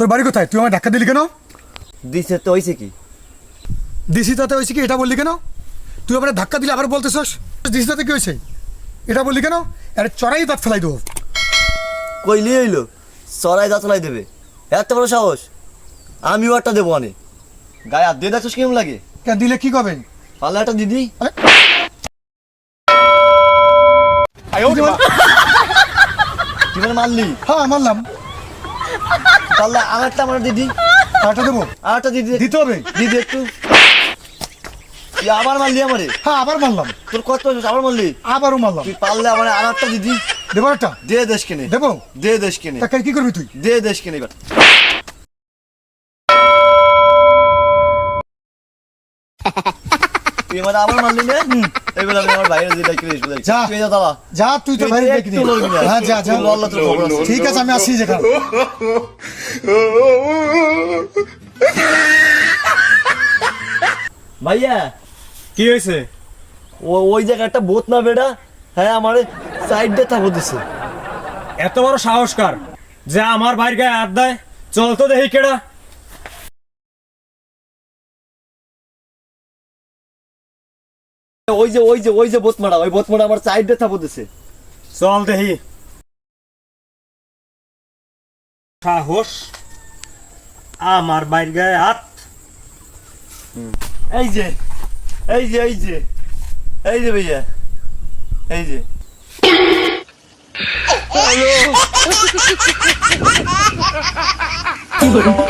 তোর বাড়ি কোথায়? তুই আমার ধাক্কা দিলি কেন? দিছে তো হয়েছে কি? দিসি তাতে হয়েছে কি? এটা বললি কেন? তুই আবার ধাক্কা দিলে আবার বলতেছস? দিসি তাতে কি হয়েছে এটা বললি কেন? আরে চড়াই দাঁত ফেলাই দেবো। কইলি হইল সরাই দাঁতলাই দেবে। এত বড় সাহস? আমিও একটা দেবো অনেক গায়ে হাত দিয়ে দেখছিস কেমন লাগে? কেন দিলে কি করবেন পারলে একটা দিদি। কি মানে মারলি? হ্যাঁ মানলাম পারলে আর একটা আমার দিদি। আরেকটা দেবো? আর একটা দিদি। দিতে হবে? দিদি একটু। তুই আবার মারলি আমারে। হ্যাঁ আবার মানলাম তোর কত? আবার মারলি? আবারও মানলাম তুই পারলে আমার আর একটা দিদি। দেবো একটা? দে দেশ কেনে। দেবো? দে দেশ কেনে। কি করবি তুই? দে দেশ কেনে এবার। তুই আমার আবার মারলি না? এবার আমি আমার বাইরে দিলে কি রেস যা। তুই যা দাদা যা তুই তো তুই ভাই একটু লড়বি না। হ্যাঁ যা যা। তুই তোর খবর আছে। ঠিক আছে আমি আসছি যেখানে। ভাইয়া কি হয়েছে? ওই জায়গায় একটা বোত না বেটা? হ্যাঁ আমার সাইড থাকো দিছে। এত বড় সাহসকার। যে আমার ভাইয়ের গায়ে হাত দেয় চল তো দেখি কেডা। ওই যে ওই যে ওই যে বোত মারা ওই বোত মারা আমার সাইড দিয়ে থাকো দিছে চল দেখি। সাহস আমার বাইর গায়ে হাত। এই যে এই যে এই যে এই যে ভাইয়া এই যে। হ্যালো।